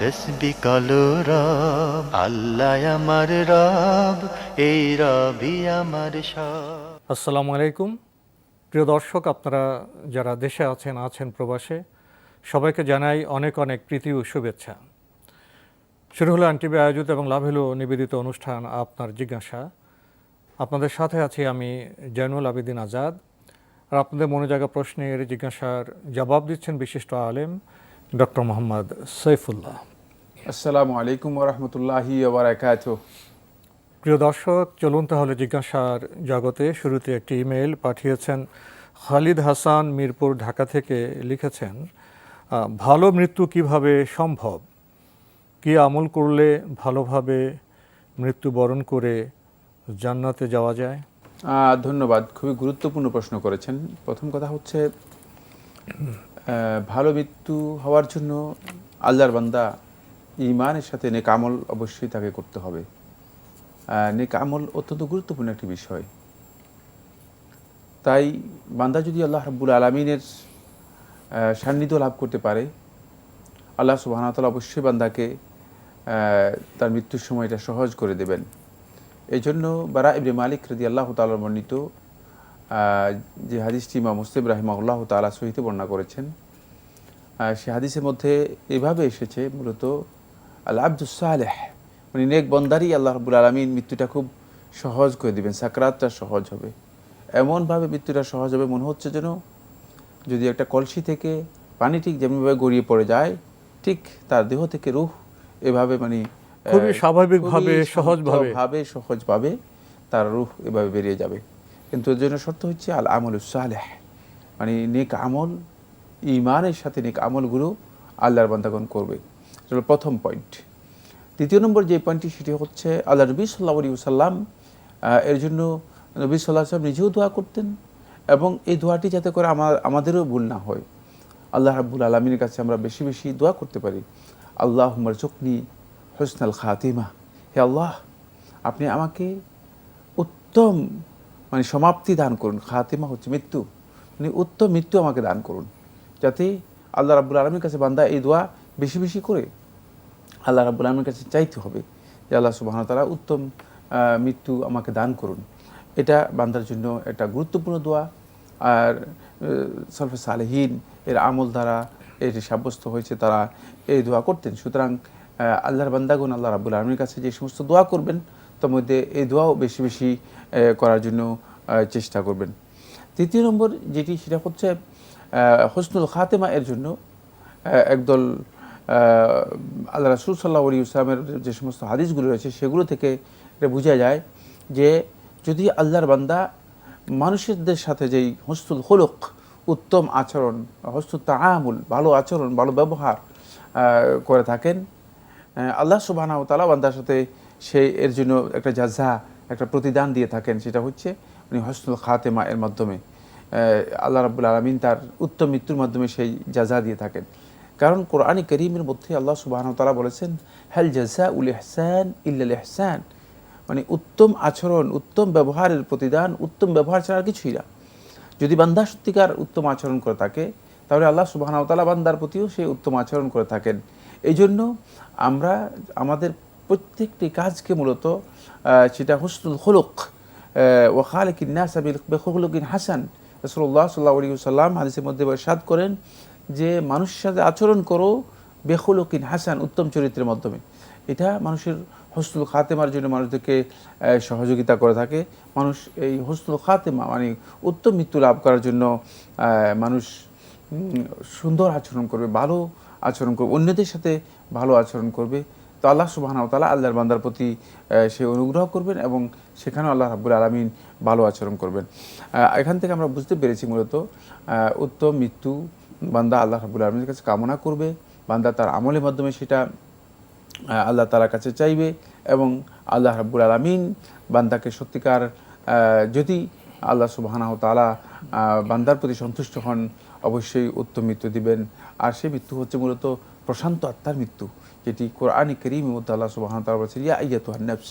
তসবি কলো রব, আল্লাহ আমার রব, এই রবি আমার সব। আসসালামু আলাইকুম। প্রিয় দর্শক, আপনারা যারা দেশে আছেন আছেন প্রবাসে, সবাইকে জানাই অনেক অনেক প্রীতি ও শুভেচ্ছা। শুরু হলো আনটিভি আয়োজিত এবং লাভ হলো নিবেদিত অনুষ্ঠান আপনার জিজ্ঞাসা। আপনাদের সাথে আছি আমি জয়নুল আবেদিন আজাদ। আর আপনাদের মনে জায়গা প্রশ্নের জিজ্ঞাসার জবাব দিচ্ছেন বিশিষ্ট আলেম ডক্টর মোহাম্মদ সৈফুল্লাহ। আসসালামু আলাইকুম ওরহমতুল্লাহি ওবরাকাত প্রিয় দর্শক চলুন তাহলে জিজ্ঞাসার জগতে শুরুতে একটি ইমেল পাঠিয়েছেন খালিদ হাসান মিরপুর ঢাকা থেকে লিখেছেন ভালো মৃত্যু কীভাবে সম্ভব? কি আমল করলে ভালোভাবে মৃত্যুবরণ করে জান্নাতে যাওয়া যায়? ধন্যবাদ খুবই গুরুত্বপূর্ণ প্রশ্ন করেছেন। প্রথম কথা হচ্ছে ভালো মৃত্যু হওয়ার জন্য আল্লাহর বান্দা ইমানের সাথে নেক আমল অবশ্যই তাকে করতে হবে। আহ, নেক আমল অত্যন্ত গুরুত্বপূর্ণ একটি বিষয়। তাই বান্দা যদি আল্লাহ রাব্বুল আলমিনের সান্নিধ্য লাভ করতে পারে আল্লাহ সুবাহতাল অবশ্যই বান্দাকে তার মৃত্যুর সময় এটা সহজ করে দেবেন। এই জন্য বারা ইবনে মালিক রদি আল্লাহ তালার বর্ণিত যে হাদিসটি মা ইমাম মুসলিম রাহিমাউল্লাহ তালা সহিতে বর্ণনা করেছেন সে হাদিসের মধ্যে এভাবে এসেছে মূলত আল্লাহ আব্দুসালেহ মানে নেক বন্দারই আল্লাহ রবুল আলমিন মৃত্যুটা খুব সহজ করে দিবেন সাকরাতটা সহজ হবে। এমনভাবে মৃত্যুটা সহজ হবে মনে হচ্ছে যেন যদি একটা কলসি থেকে পানি ঠিক যেমনভাবে গড়িয়ে পড়ে যায় ঠিক তার দেহ থেকে রুহ এভাবে মানে খুবই স্বাভাবিকভাবে, সহজভাবে। ভাবে সহজভাবে তার রুহ এভাবে বেরিয়ে যাবে। কিন্তু এর জন্য শর্ত হচ্ছে আল আমল সালেহ মানে নেক আমল ইমানের সাথে নেক আমলগুলো আল্লাহর বান্দাগণ করবে। এটা প্রথম পয়েন্ট দ্বিতীয় নম্বর যে পয়েন্টটি সেটি হচ্ছে আল্লাহ নবী সাল্লাহ আলী সাল্লাম এর জন্য নবী সাল্লাহ সাল্লাম নিজেও দোয়া করতেন এবং এই দোয়াটি যাতে করে আমার, আমাদেরও ভুল না হয়। আল্লাহ রাব্বুল আলমীর কাছে আমরা বেশি বেশি দোয়া করতে পারি। আল্লাহ হুমার চকনি হোসনাল খাতিমা। হে আল্লাহ, আপনি আমাকে উত্তম মানে সমাপ্তি দান করুন। খাতিমা হচ্ছে মৃত্যু। মানে উত্তম মৃত্যু আমাকে দান করুন। যাতে আল্লাহ রাব্বুল আলমীর কাছে বান্দা এই দোয়া বেশি বেশি করে আল্লাহ রাব্বুল আলমীর কাছে চাইতে হবে যে আল্লাহ সুবাহ তারা উত্তম মৃত্যু আমাকে দান করুন। এটা বান্দার জন্য একটা গুরুত্বপূর্ণ দোয়া। আর সলফে সালেহীন এর আমল দ্বারা এটি সাব্যস্ত হয়েছে, তারা এই দোয়া করতেন। সুতরাং আল্লাহর বান্দাগুন আল্লাহ রাবুল আলমীর কাছে যে সমস্ত দোয়া করবেন, তার মধ্যে এই দোয়াও বেশি বেশি করার জন্য চেষ্টা করবেন। তৃতীয় নম্বর যেটি, সেটা হচ্ছে হসনুল খাতেমা এর জন্য একদল আল্লাহ রাসুল সাল্লাহ আলী ইসলামের যে সমস্ত হাদিসগুলো রয়েছে, সেগুলো থেকে এটা বোঝা যায় যে যদি আল্লাহর বান্দা মানুষদের সাথে যেই হস্তুল হলুক উত্তম আচরণ হস্তুল তামুল ভালো আচরণ, ভালো ব্যবহার করে থাকেন আল্লাহ সুবাহ তালা বান্দার সাথে সে এর জন্য একটা জাজা একটা প্রতিদান দিয়ে থাকেন, সেটা হচ্ছে উনি হসনুল খাতেমা এর মাধ্যমে। আল্লাহ রাবুল আলমিন তার উত্তম মৃত্যুর মাধ্যমে সেই জাজা দিয়ে থাকেন। কারণ কোরআনী করিমের মধ্যে আল্লাহ সুবাহ তালা বলেছেন হ্যাল জাজা উল ইহসান ইল্লাল ইহসান মানে উত্তম আচরণ, উত্তম ব্যবহারের প্রতিদান, উত্তম ব্যবহার ছাড়া কিছুই না। যদি বান্দা সত্যিকার উত্তম আচরণ করে থাকে, তাহলে আল্লাহ সুবাহ তালা বান্দার প্রতিও সে উত্তম আচরণ করে থাকেন। এই জন্য আমরা, আমাদের প্রত্যেকটি কাজকে মূলত সেটা হুসনুল হলুক ওখালে কিন্নাসাবিল বেখলুকিন হাসান। রসুল্লাহ সাল্লাহ সাল্লাম হাদিসের মধ্যে সাদ করেন যে মানুষের সাথে আচরণ করো বেখলুকিন, হাসান, উত্তম চরিত্রের মাধ্যমে। এটা মানুষের হস্তুল খাতেমার জন্য মানুষদেরকে সহযোগিতা করে থাকে। মানুষ এই হস্তুল খাতেমা মানে উত্তম মৃত্যু লাভ করার জন্য মানুষ সুন্দর আচরণ করবে, ভালো আচরণ করবে, অন্যদের সাথে ভালো আচরণ করবে। তো আল্লাহ সুবাহ তালা আল্লাহর বান্দার প্রতি সে অনুগ্রহ করবেন এবং সেখানেও আল্লাহ রাবুল আলমিন ভালো আচরণ করবেন। এখান থেকে আমরা বুঝতে পেরেছি মূলত উত্তম মৃত্যু বান্দা আল্লাহ রাবুল আলমীর কাছে কামনা করবে, বান্দা তার আমলের মাধ্যমে সেটা আল্লাহ তালার কাছে চাইবে এবং আল্লাহ রাব্বুল আলমিন বান্দাকে সত্যিকার যদি আল্লাহ সুবাহানাহ তালা বান্দার প্রতি সন্তুষ্ট হন, অবশ্যই উত্তম মৃত্যু দিবেন। আর সেই মৃত্যু হচ্ছে মূলত প্রশান্ত আত্মার মৃত্যু, যেটি কোরআন করিম মধ্যে আল্লাহ সুবাহান তালা বলছেন, ইয়া ইয়া নফস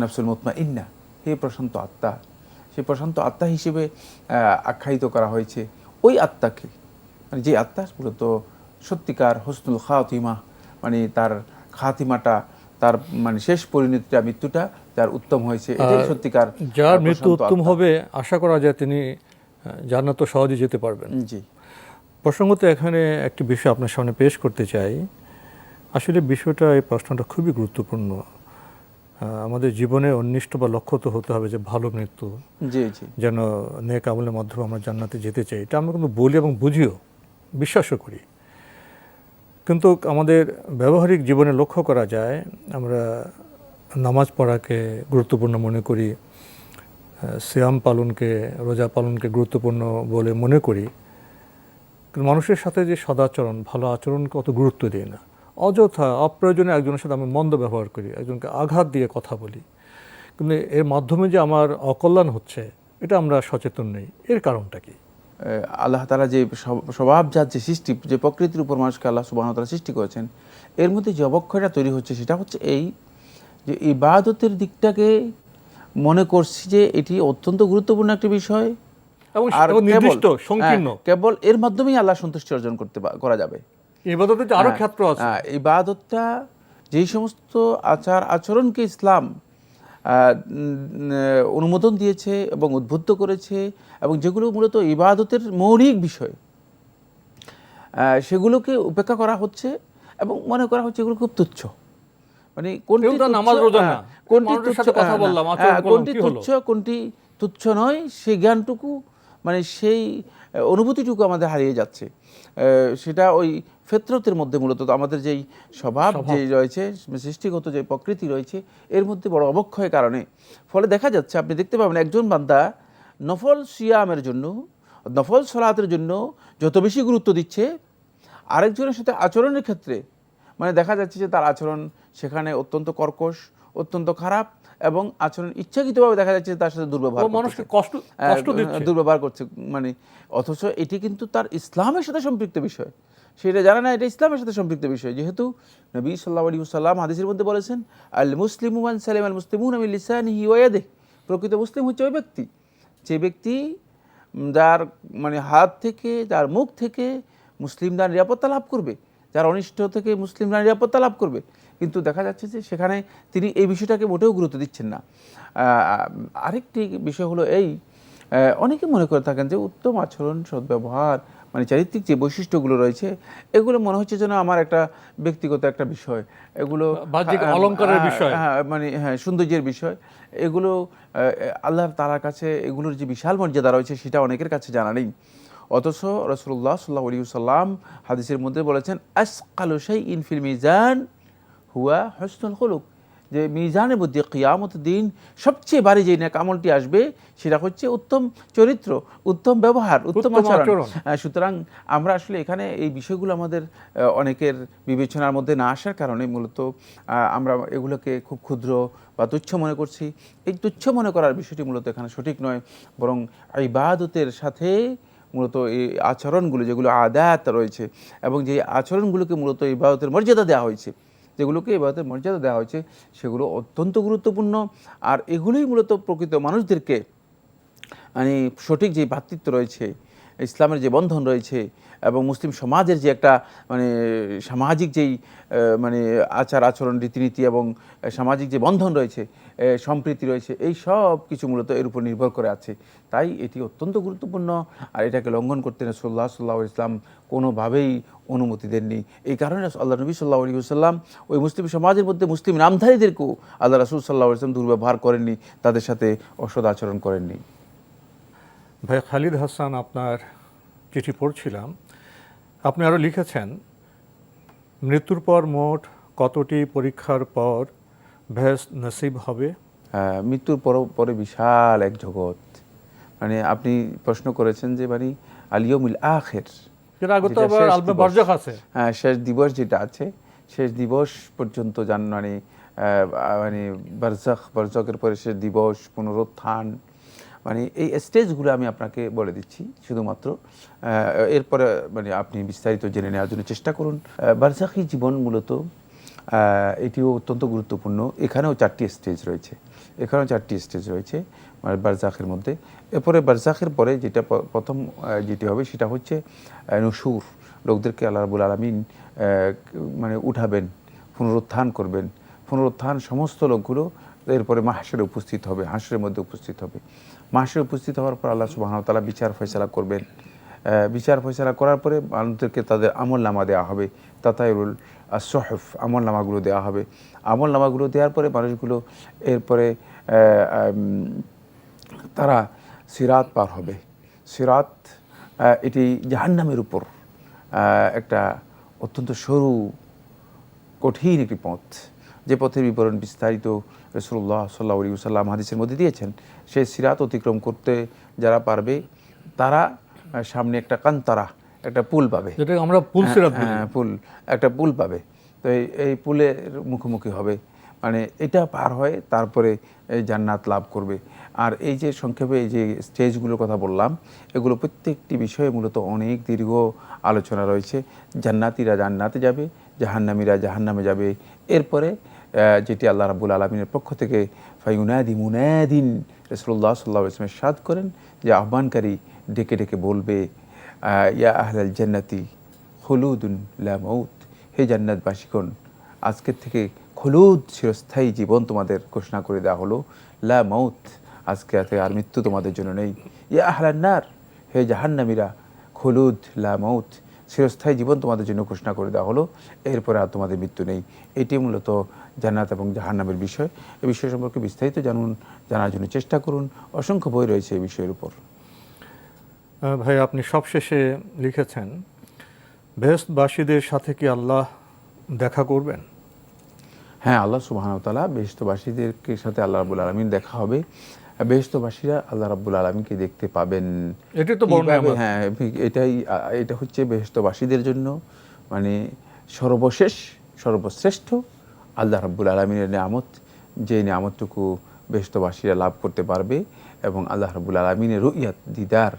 নফসুল মুতমা ইন্না হে প্রশান্ত আত্মা। সেই প্রশান্ত আত্মা হিসেবে আখ্যায়িত করা হয়েছে। ওই আত্মাকে মানে যে আত্মা মূলত সত্যিকার হসনুল খাতিমা মানে তার খাতিমাটা তার মানে শেষ পরিণতিটা মৃত্যুটা যার উত্তম হয়েছে। এটাই সত্যিকার যার মৃত্যু উত্তম হবে আশা করা যায় তিনি জান্নাত সহজে যেতে পারবেন। জি। প্রসঙ্গত এখানে একটি বিষয় আপনার সামনে পেশ করতে চাই। আসলে বিষয়টা এই প্রশ্নটা খুবই গুরুত্বপূর্ণ। আমাদের জীবনে অন্বিষ্ট বা লক্ষ্য তো হতে হবে যে ভালো মৃত্যু জি জি। যেন নেক আমলের মাধ্যমে আমরা জান্নাতে যেতে চাই। এটা আমরা কিন্তু বলি এবং বুঝিও। বিশ্বাসও করি। কিন্তু আমাদের ব্যবহারিক জীবনে লক্ষ্য করা যায়, আমরা নামাজ পড়াকে গুরুত্বপূর্ণ মনে করি সিয়াম পালনকে, রোজা পালনকে গুরুত্বপূর্ণ বলে মনে করি। মানুষের সাথে যে সদাচরণ ভালো আচরণকে অত গুরুত্ব দিই না। অযথা, অপ্রয়োজনে একজনের সাথে আমি মন্দ ব্যবহার করি, একজনকে আঘাত দিয়ে কথা বলি। কিন্তু এর মাধ্যমে যে আমার অকল্যাণ হচ্ছে, এটা আমরা সচেতন নেই। এর কারণটা কি? আল্লাহ তালা যে স্ব- স্বভাবজাত যে সৃষ্টি যে প্রকৃতির উপর মানুষকে আল্লাহ সুবাহ তালা সৃষ্টি করেছেন এর মধ্যে যে অবক্ষয়টা তৈরি হচ্ছে সেটা হচ্ছে এই যে ইবাদতের দিকটাকে মনে করছি যে এটি অত্যন্ত গুরুত্বপূর্ণ একটি বিষয়। এবং আর কেবল- নির্দিষ্ট সংকীর্ণ। হ্যাঁ, কেবল এর মাধ্যমেই আল্লাহ সন্তুষ্টি অর্জন করতে করা যাবে। ইবাদতে যে আরও হ্যাঁ, ক্ষেত্র আছে। হ্যাঁ, ইবাদতটা যেই সমস্ত আচার আচরণকে ইসলাম অনুমোদন দিয়েছে এবং উদ্বুদ্ধ করেছে এবং যেগুলো মূলত ইবাদতের মৌলিক বিষয় আহ, সেগুলোকে উপেক্ষা করা হচ্ছে এবং মনে করা হচ্ছে এগুলো খুব তুচ্ছ মানে কোনটি নামাজ রোজা হ্যাঁ, না। কোনটি তুচ্ছ কথা হ্যাঁ, বললাম, হ্যাঁ, কোনটি তুচ্ছ কোনটি তুচ্ছ নয় সেই জ্ঞানটুকু মানে সেই অনুভূতিটুকু আমাদের হারিয়ে যাচ্ছে। সেটা ওই ফেত্রতের মধ্যে মূলত আমাদের যেই স্বভাব যে রয়েছে সৃষ্টিগত যে প্রকৃতি রয়েছে এর মধ্যে বড় অবক্ষয়ের কারণে। ফলে দেখা যাচ্ছে আপনি দেখতে পাবেন একজন বান্দা নফল সিয়ামের জন্য নফল সলাতের জন্য যত বেশি গুরুত্ব দিচ্ছে আরেকজনের সাথে আচরণের ক্ষেত্রে মানে দেখা যাচ্ছে যে তার আচরণ সেখানে অত্যন্ত কর্কশ অত্যন্ত খারাপ এবং আচরণ ইচ্ছাকৃতভাবে দেখা যাচ্ছে তার সাথে দুর্ব্যবহার মানুষকে কষ্ট কষ্ট দিচ্ছে। দুর্ব্যবহার করছে মানে অথচ এটি কিন্তু তার ইসলামের সাথে সম্পৃক্ত বিষয়। সেটা জানে না এটা ইসলামের সাথে সম্পৃক্ত বিষয়। যেহেতু নবী সাল্লাহ আলী সাল্লাম হাদিসের মধ্যে বলেছেন আল মুসলিম মান সালেম আল মুসলিমুন আমি লিসানিহি ওয়াদে প্রকৃত মুসলিম হচ্ছে ওই ব্যক্তি। যে ব্যক্তি যার মানে হাত থেকে যার মুখ থেকে মুসলিমরা নিরাপত্তা লাভ করবে যার অনিষ্ট থেকে মুসলিমরা নিরাপত্তা লাভ করবে। কিন্তু দেখা যাচ্ছে যে সেখানে তিনি এই বিষয়টাকে মোটেও গুরুত্ব দিচ্ছেন না। আরেকটি বিষয় হলো এই অনেকে মনে করে থাকেন যে উত্তম আচরণ সদ্ব্যবহার মানে চারিত্রিক যে বৈশিষ্ট্যগুলো রয়েছে এগুলো মনে হচ্ছে যেন আমার একটা ব্যক্তিগত একটা বিষয়। এগুলো অলংকারের বিষয়। হ্যাঁ মানে হ্যাঁ সৌন্দর্যের বিষয়। এগুলো আল্লাহ তালার কাছে এগুলোর যে বিশাল মর্যাদা রয়েছে সেটা অনেকের কাছে জানা নেই। অথচ রসুল্লাহ সাল্লাহ আলী সাল্লাম হাদিসের মধ্যে বলেছেন আসকালু শাই ইন ফিল মিজান হুয়া হসনুল হলুক যে মিজানের মধ্যে কিয়ামত দিন সবচেয়ে বাড়ি যে নেক আমলটি আসবে সেটা হচ্ছে উত্তম চরিত্র উত্তম ব্যবহার উত্তম আচরণ। সুতরাং আমরা আসলে এখানে এই বিষয়গুলো আমাদের অনেকের বিবেচনার মধ্যে না আসার কারণে মূলত আমরা এগুলোকে খুব ক্ষুদ্র বা তুচ্ছ মনে করছি এই তুচ্ছ মনে করার বিষয়টি মূলত এখানে সঠিক নয় বরং ইবাদতের সাথে মূলত এই আচরণগুলো যেগুলো আদাত রয়েছে এবং যে আচরণগুলোকে মূলত ইবাদতের মর্যাদা দেওয়া হয়েছে যেগুলোকে ইবাদতের মর্যাদা দেওয়া হয়েছে, সেগুলো অত্যন্ত গুরুত্বপূর্ণ। আর এগুলোই মূলত প্রকৃত মানুষদেরকে মানে সঠিক যে ভাতৃত্ব রয়েছে, ইসলামের যে বন্ধন রয়েছে এবং মুসলিম সমাজের যে একটা মানে সামাজিক যেই মানে আচার আচরণ, রীতিনীতি এবং সামাজিক যে বন্ধন রয়েছে সম্প্রীতি রয়েছে, এই সব কিছু মূলত এর উপর নির্ভর করে আছে। তাই এটি অত্যন্ত গুরুত্বপূর্ণ আর এটাকে লঙ্ঘন করতে না রসুল্লাহ সাল্লাহ ইসলাম কোনোভাবেই অনুমতি দেননি। এই কারণে আল্লাহ নবী সাল্লাহ আলী সাল্লাম ওই মুসলিম সমাজের মধ্যে মুসলিম নামধারীদেরকেও আল্লাহ রসুল সাল্লাহ ইসলাম দুর্ব্যবহার করেননি, তাদের সাথে অসদ আচরণ করেননি। ভাই খালিদ হাসান আপনার চিঠি পড়ছিলাম। আপনি আরও লিখেছেন মৃত্যুর পর মোট কতটি পরীক্ষার পর ভেস নসিব হবে? মৃত্যুর পর পরে বিশাল এক জগৎ। মানে আপনি প্রশ্ন করেছেন যে মানে আলিয়মিল আখের। বারজাক হ্যাঁ শেষ দিবস যেটা আছে শেষ দিবস পর্যন্ত জান মানে মানে বারজাখ বারজাকের পরে শেষ দিবস পুনরুত্থান। মানে এই স্টেজগুলো আমি আপনাকে বলে দিচ্ছি শুধুমাত্র। এরপরে মানে আপনি বিস্তারিত জেনে নেওয়ার জন্য চেষ্টা করুন। আহ, বারজাখী জীবন মূলত এটিও অত্যন্ত গুরুত্বপূর্ণ। এখানেও চারটি স্টেজ রয়েছে। এখানেও চারটি স্টেজ রয়েছে মানে বারজাখের মধ্যে। এরপরে বারজাখের পরে যেটা প্রথম যেটি হবে সেটা হচ্ছে নসুর। লোকদেরকে আল্লাহ রাবুল আলমিন মানে উঠাবেন পুনরুত্থান করবেন। পুনরুত্থান সমস্ত লোকগুলো এরপরে মাহাসের উপস্থিত হবে হাসরের মধ্যে উপস্থিত হবে। মাহাসের উপস্থিত হওয়ার পর আল্লাহ সুবাহ তালা বিচার ফয়সালা করবেন। বিচার ফয়সলা করার পরে মানুষদেরকে তাদের আমল নামা দেওয়া হবে। তাতায়ুল সহফ আমল নামাগুলো দেওয়া হবে। আমল নামাগুলো দেওয়ার পরে মানুষগুলো এরপরে তারা সিরাত পার হবে। সিরাত এটি জাহান্নামের উপর একটা অত্যন্ত সরু, কঠিন একটি পথ। যে পথের বিবরণ বিস্তারিত রসুল্লাহ সাল্লাহ আলী সাল্লাম হাদিসের মধ্যে দিয়েছেন। সেই সিরাত অতিক্রম করতে যারা পারবে তারা সামনে একটা কান্তারা একটা পুল পাবে। যেটা আমরা পুলসিরাত বলি। হ্যাঁ পুল একটা পুল পাবে। তো এই এই পুলের মুখোমুখি হবে। মানে এটা পার হয়ে তারপরে এই জান্নাত লাভ করবে। আর এই যে সংক্ষেপে এই যে স্টেজগুলোর কথা বললাম এগুলো প্রত্যেকটি বিষয়ে মূলত অনেক দীর্ঘ আলোচনা রয়েছে। জান্নাতিরা জান্নাতে যাবে জাহান্নামীরা জাহান্নামে যাবে। এরপরে যেটি আল্লাহ রাবুল আলমিনের পক্ষ থেকে ফাইউনাদি মুনাদিন রসুল্লাহ সাল্লাহ ইসলামের সাদ করেন যে আহ্বানকারী ডেকে ডেকে বলবে ইয়া আহলাল জান্নাতি হলুদুন লা মৌত হে জান্নাতবাসীগণ, আজকের থেকে খলুদ চিরস্থায়ী জীবন তোমাদের ঘোষণা করে দেওয়া হলো। লা মৌত আজকে রাতে আর মৃত্যু তোমাদের জন্য নেই। ইয়া আহলান্নার হে জাহান্নামীরা, খলুদ লা মৌত চিরস্থায়ী জীবন তোমাদের জন্য ঘোষণা করে দেওয়া হলো। এরপরে আর তোমাদের মৃত্যু নেই। এটি মূলত জান্নাত এবং জাহান্নামের বিষয়। এ বিষয় সম্পর্কে বিস্তারিত জানুন জানার জন্য চেষ্টা করুন। অসংখ্য বই রয়েছে এই বিষয়ের উপর। ভাই আপনি সবশেষে লিখেছেন বেহস্তবাসীদের সাথে কি আল্লাহ দেখা করবেন? হ্যাঁ আল্লাহ সুবাহানতালা বেহস্তবাসীদেরকে সাথে আল্লাহ রাবুল আলমিন দেখা হবে। বেহস্তবাসীরা আল্লাহ রাবুল আলমিনকে দেখতে পাবেন। এটাই তো হ্যাঁ এটাই এটা হচ্ছে বেহস্তবাসীদের জন্য মানে সর্বশেষ সর্বশ্রেষ্ঠ আল্লাহ রাব্বুল আলমিনের নিয়ামত। যে নিয়ামতটুকু বেহস্তবাসীরা লাভ করতে পারবে এবং আল্লাহ রাব্বুল আলমিনের রুইয়াত দিদার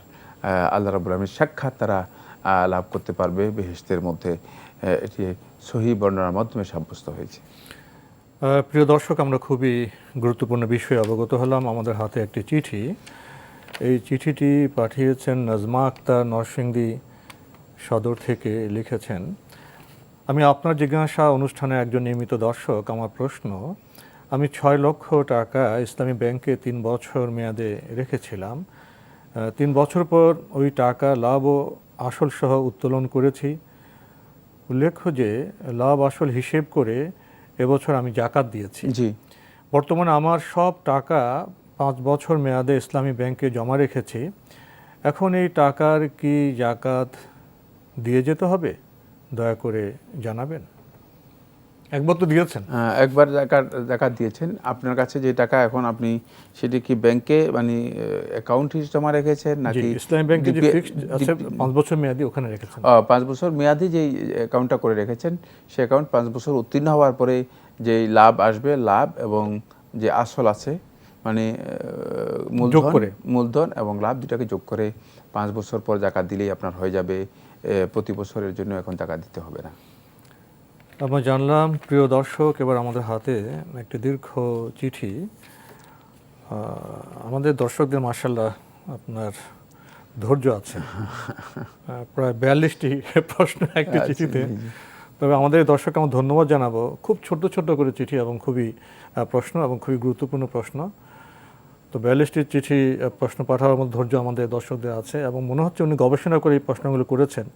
আল্লাহ রাবুল আলমীর সাক্ষাৎ তারা লাভ করতে পারবে বেহেস্তের মধ্যে। এটি সহি বর্ণনার মাধ্যমে সাব্যস্ত হয়েছে। প্রিয় দর্শক, আমরা খুবই গুরুত্বপূর্ণ বিষয়ে অবগত হলাম। আমাদের হাতে একটি চিঠি। এই চিঠিটি পাঠিয়েছেন নাজমা আক্তার নরসিংদী সদর থেকে লিখেছেন, আমি আপনার জিজ্ঞাসা অনুষ্ঠানে একজন নিয়মিত দর্শক, আমার প্রশ্ন, আমি ছয় লক্ষ টাকা ইসলামী ব্যাংকে তিন বছর মেয়াদে রেখেছিলাম। তিন বছর পর ওই টাকা লাভ ও আসল সহ উত্তোলন করেছি। উল্লেখ্য যে, লাভ আসল হিসেব করে এবছর আমি জাকাত দিয়েছি। জি। বর্তমানে আমার সব টাকা পাঁচ বছর মেয়াদে ইসলামী ব্যাংকে জমা রেখেছি। এখন এই টাকার কি জাকাত দিয়ে যেতে হবে? দয়া করে জানাবেন। একবার তো দিয়েছেন। একবার জাকাত জাকাত দিয়েছেন। আপনার কাছে যে টাকা এখন আপনি সেটি কি ব্যাংকে মানে অ্যাকাউন্ট জমা রেখেছেন নাকি ইসলামী ব্যাংকে যে ফিক্সড আছে পাঁচ বছর মেয়াদি ওখানে রেখেছেন। পাঁচ বছর মেয়াদি যেই অ্যাকাউন্টটা করে রেখেছেন সেই অ্যাকাউন্ট পাঁচ বছর উত্তীর্ণ হওয়ার পরে যেই লাভ আসবে লাভ এবং যে আসল আছে মানে মূলধন করে। মূলধন এবং লাভ দুটাকে যোগ করে পাঁচ বছর পর জাকাত দিলেই আপনার হয়ে যাবে। প্রতি বছরের জন্য এখন টাকা দিতে হবে না। আমরা জানলাম প্রিয় দর্শক এবার আমাদের হাতে একটি দীর্ঘ চিঠি। আমাদের দর্শকদের মার্শাল্লাহ আপনার ধৈর্য আছে। প্রায় বিয়াল্লিশটি প্রশ্ন একটি আচ্ছা, চিঠিতে। তবে আমাদের দর্শককে আমার ধন্যবাদ জানাব। খুব ছোট ছোট করে চিঠি এবং খুবই প্রশ্ন এবং খুবই গুরুত্বপূর্ণ প্রশ্ন। তো বিয়াল্লিশটি চিঠি প্রশ্ন পাঠাবার মতো ধৈর্য আমাদের দর্শকদের আছে এবং মনে হচ্ছে উনি গবেষণা করে এই প্রশ্নগুলো করেছেন।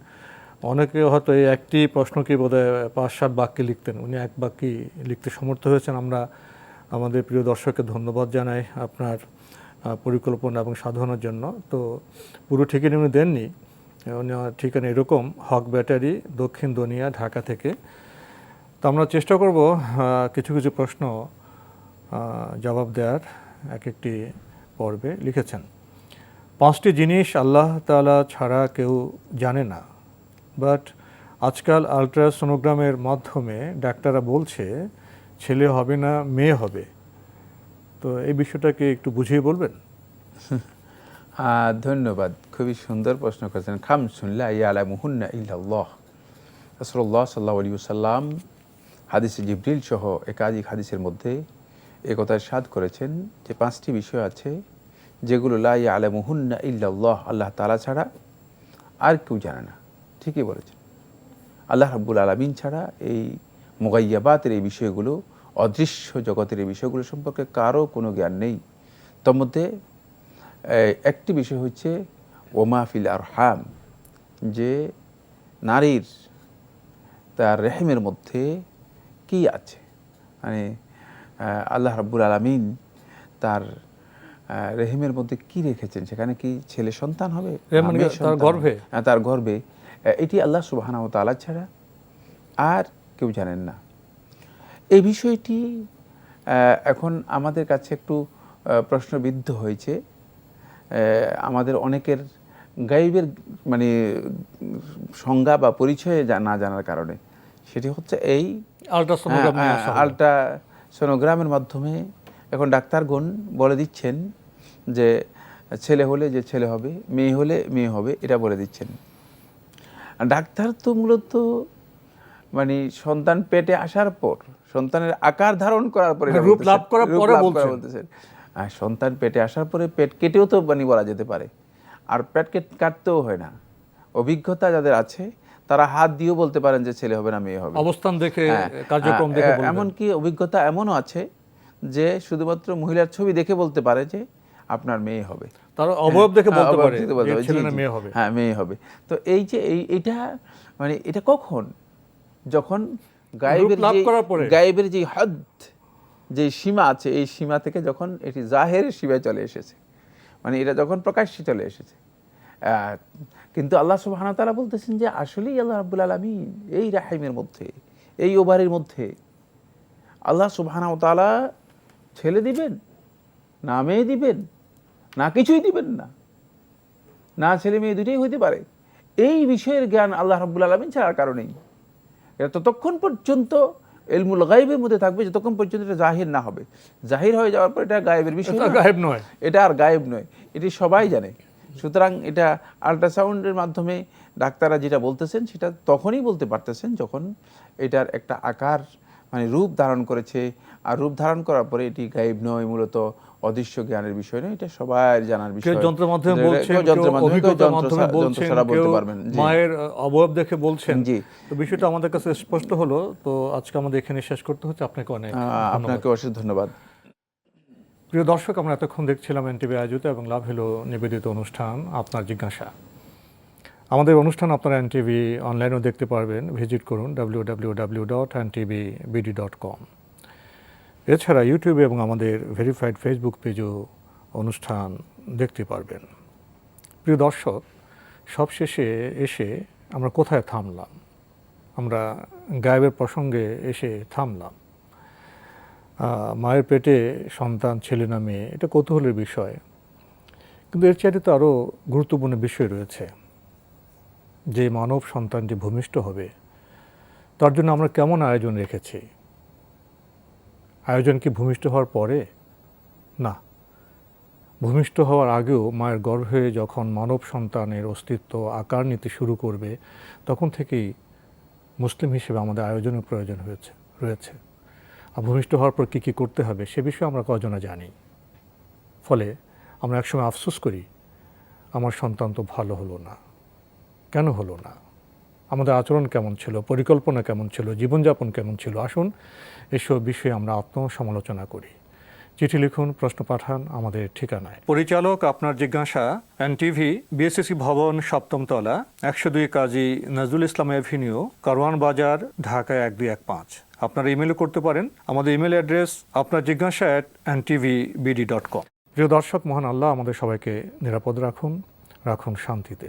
অনেকে হয়তো এই একটি প্রশ্নকে বোধহয় পাঁচ, সাত বাক্যে লিখতেন। উনি এক বাক্যে লিখতে সমর্থ হয়েছেন। আমরা আমাদের প্রিয় দর্শককে ধন্যবাদ জানাই আপনার পরিকল্পনা এবং সাধনার জন্য। তো পুরো ঠিকানা উনি দেননি। ওনার ঠিকানা এরকম, হক ব্যাটারি, দক্ষিণ দুনিয়া, ঢাকা থেকে। তো আমরা চেষ্টা করব কিছু কিছু প্রশ্ন জবাব দেওয়ার এক একটি পর্বে লিখেছেন। পাঁচটি জিনিস আল্লাহ তাআলা ছাড়া কেউ জানে না। বাট আজকাল আলট্রাসোনোগ্রামের মাধ্যমে ডাক্তাররা বলছে, ছেলে হবে না, মেয়ে হবে। তো এই বিষয়টাকে একটু বুঝিয়ে বলবেন? ধন্যবাদ। খুবই সুন্দর প্রশ্ন করেছেন। খাম শুনলা ইয়ালা মুহুন্না ইল্লাল্লাহ। রসল্লাহ সাল্লাহ আলী সাল্লাম হাদিস জিব্রিল সহ একাধিক হাদিসের মধ্যে এ কথার সাদ করেছেন যে পাঁচটি বিষয় আছে যেগুলো লা ইয়ালা মুহুন্না ইল্লাল্লাহ, আল্লাহ তালা ছাড়া আর কেউ জানে না। ঠিকই বলেছেন। আল্লাহ রাব্বুল আলমিন ছাড়া এই মোগাইয়াবাতের এই বিষয়গুলো অদৃশ্য জগতের এই বিষয়গুলো সম্পর্কে কারও কোনো জ্ঞান নেই। তার মধ্যে একটি বিষয় হচ্ছে ওমাফিল আর হাম যে নারীর তার রেহেমের মধ্যে কি আছে? মানে আল্লাহ রাব্বুল আলমিন তার রেহেমের মধ্যে কি রেখেছেন? সেখানে কি ছেলে সন্তান হবে? মানে মেয়ে তার? গর্ভে? হ্যাঁ, তার গর্ভে। এটি আল্লাহ সুবাহানা ও তালা ছাড়া আর কেউ জানেন না। এই বিষয়টি এখন আমাদের কাছে একটু প্রশ্নবিদ্ধ হয়েছে। আমাদের অনেকের গাইবের মানে সংজ্ঞা বা পরিচয় না জানার কারণে। সেটি হচ্ছে এই আলট্রাসোনোগ্রাম নিয়ে আলট্রা সোনোগ্রামের মাধ্যমে এখন ডাক্তারগণ বলে দিচ্ছেন যে ছেলে হলে যে ছেলে হবে মেয়ে হলে মেয়ে হবে এটা বলে দিচ্ছেন। ডাক্তার তো মূলত মানে সন্তান পেটে আসার পর সন্তানের আকার ধারণ করার পরে রূপ লাভ করার পরে বলছেন। বলতেছেন। আর সন্তান পেটে আসার পরে পেট কেটেও তো মানে বলা যেতে পারে। আর পেট কেট- কাটতেও হয় না। অভিজ্ঞতা যাদের আছে তারা হাত দিয়েও বলতে পারেন যে ছেলে হবে না মেয়ে হবে। অবস্থান দেখে হ্যাঁ, কার্যক্রম হ্যাঁ, দেখে বলবেন। এমনকি অভিজ্ঞতা এমনও আছে যে শুধুমাত্র মহিলার ছবি দেখে বলতে পারে যে আপনার মেয়ে হবে। তার অবয়ব দেখে হ্যাঁ, বলতে পারে যে ছেলে না মেয়ে হবে। হ্যাঁ মেয়ে হবে। তো এই যে এই এটা মানে এটা কখন? যখন গায়েবের। গায়েবের যে হদ যে সীমা আছে এই সীমা থেকে যখন এটি জাহের সীমায় চলে এসেছে মানে এটা যখন প্রকাশ্যে চলে এসেছে কিন্তু আল্লাহ তাআলা বলতেছেন যে আসলেই আল্লাহ রাব্বুল আলামিন এই রাহিমের মধ্যে এই ওভারের মধ্যে আল্লাহ সুবহানাহু ওয়া তাআলা ছেলে দিবেন না মেয়ে দিবেন? না কিছুই দিবেন না। না ছেলে মেয়ে দুটোই হইতে পারে। এই বিষয়ের জ্ঞান আল্লাহ রাব্বুল আলামিন ছাড়ার কারণেই এটা ততক্ষণ পর্যন্ত এলমুল গায়েবের মধ্যে থাকবে যতক্ষণ পর্যন্ত এটা জাহির না হবে। জাহির হয়ে যাওয়ার পর এটা গায়েবের বিষয় গায়েব নয়। এটা আর গায়েব নয়। এটি সবাই জানে। সুতরাং এটা আল্ট্রাসাউন্ডের মাধ্যমে ডাক্তাররা যেটা বলতেছেন সেটা তখনই বলতে পারতেছেন যখন এটার একটা আকার মানে রূপ ধারণ করেছে। আর রূপ ধারণ করার পরে এটি গায়েব নয় মূলত। অদৃশ্য জ্ঞানের বিষয় নয় এটা সবার জানার বিষয়। যন্ত্রের মাধ্যমে বলছেন অভিজ্ঞতার যন্ত্র মাধ্যমে যন্ত্র বলছেন কেউ। মায়ের অবয়ব দেখে বলছেন। জি। তো বিষয়টা আমাদের কাছে স্পষ্ট হলো তো আজকে আমাদের এখানে শেষ করতে হচ্ছে। আপনাকে অনেক ধন্যবাদ। আপনাকে অশেষ ধন্যবাদ। প্রিয় দর্শক আমরা এতক্ষণ দেখছিলাম এনটিভি আয়োজিত এবং লাভ হলো নিবেদিত অনুষ্ঠান আপনার জিজ্ঞাসা। আমাদের অনুষ্ঠান আপনারা এনটিভি অনলাইনেও দেখতে পারবেন। ভিজিট করুন W W W dot NTV BD dot com এছাড়া ইউটিউবে এবং আমাদের ভেরিফাইড ফেসবুক পেজও অনুষ্ঠান দেখতে পারবেন। প্রিয় দর্শক, সবশেষে এসে আমরা কোথায় থামলাম? আমরা গায়েবের প্রসঙ্গে এসে থামলাম। মায়ের পেটে সন্তান, ছেলে না মেয়ে, এটা কৌতূহলের বিষয়। কিন্তু এর চাইতে তো আরও গুরুত্বপূর্ণ বিষয় রয়েছে। যে মানব সন্তানটি ভূমিষ্ঠ হবে, তার জন্য আমরা কেমন আয়োজন রেখেছি? আয়োজন কি ভূমিষ্ঠ হওয়ার পরে? না। ভূমিষ্ঠ হওয়ার আগেও মায়ের গর্ভে যখন মানব সন্তানের অস্তিত্ব আকার নিতে শুরু করবে, তখন থেকেই মুসলিম হিসেবে আমাদের আয়োজনের প্রয়োজন হয়েছে, রয়েছে। আর ভূমিষ্ঠ হওয়ার পর কী কী করতে হবে সে বিষয়ে আমরা কজনা জানি। ফলে আমরা একসময় আফসোস করি, আমার সন্তান তো ভালো হলো না। কেন হলো না? আমাদের আচরণ কেমন ছিল পরিকল্পনা কেমন ছিল জীবনযাপন কেমন ছিল আসুন এসব বিষয়ে আমরা আত্মসমালোচনা করি। চিঠি লিখুন প্রশ্ন পাঠান আমাদের ঠিকানায়। পরিচালক আপনার জিজ্ঞাসা এনটিভি বিএসসি ভবন সপ্তম তলা একশো দুই কাজী নজরুল ইসলাম এভিনিউ কারওয়ান বাজার ঢাকা এক দুই এক পাঁচ। আপনারা ইমেলও করতে পারেন আমাদের ইমেল অ্যাড্রেস আপনার জিজ্ঞাসা at NTV BD dot com প্রিয় দর্শক মহান আল্লাহ আমাদের সবাইকে নিরাপদ রাখুন রাখুন শান্তিতে।